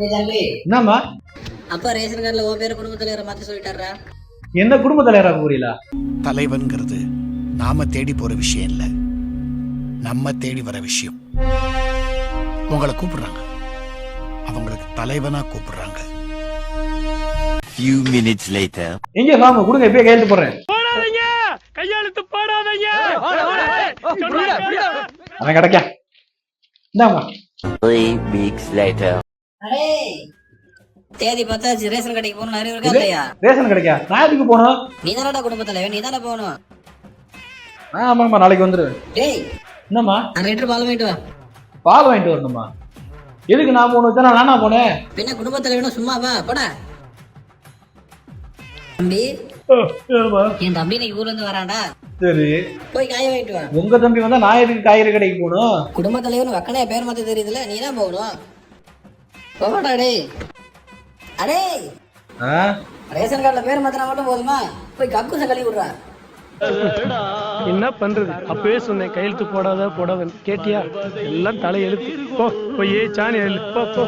என்னம்மா? அப்பா ரேஷன் கார்டுல உன் பேர் குடும்ப தலைவரை மாத்தி சொல்லிட்டாரா என்ன குடும்ப தலைவரா கூறியலா தலைவன்கிறது நாம தேடி போற விஷயம் இல்ல. நம்ம தேடி வர விஷயம். உங்களை கூப்பிடுறாங்க. அவங்களுக்கு தலைவனா கூப்பிடுறாங்க. Few minutes later. எங்க வாங்க கொடுங்க இப்பயே கையெழுத்து போடுறேன். அவன் கிடைக்க. இந்தாம்மா. Three weeks later. தேதி பார்த்தாச்சு ரேஷன் கடைக்கு போகணும் அறிவு இருக்கா இல்லையா? ரேஷன் கிடைக்கா? நான் எதுக்கு போகணும்? நீ தானடா குடும்ப தலைவன் நீ தானே போகணும். ஆ, ஆமாம்மா நாளைக்கு வந்துடுவேன் டேய். என்னம்மா? அரை லிட்டர் பால் வாங்கிட்டு வா. பால் வாங்கிட்டு வரணுமா எதுக்கு நான் போகணும்? தானே நானா போனேன். பின்ன குடும்ப தலைவனும் சும்மாவா போடா. தம்பி? என் தம்பி இன்னைக்கு ஊர்ல இருந்து வரான்டா. சரி. போய் காய வாங்கிட்டு வா. உங்க தம்பி வந்தா நான் எதுக்கு காய்கறி கடைக்கு போகணும்? குடும்ப தலைவன் வக்கனைய பேர் மாத்த தெரியுதுல நீ தான் போகணும். போடா டேய். அடே. ஆ? ரேஷன் கார்டுல பேர் மாத்தினா மட்டும் போதுமா? போய் கக்கூச கழுவி விடுறா. என்ன பண்றது? அப்பவே சொன்னேன் கையெழுத்து போடாத போடாத கேட்டியா? எல்லாம் தலையெழுத்து. போ போய் சாணி எழு போ போ.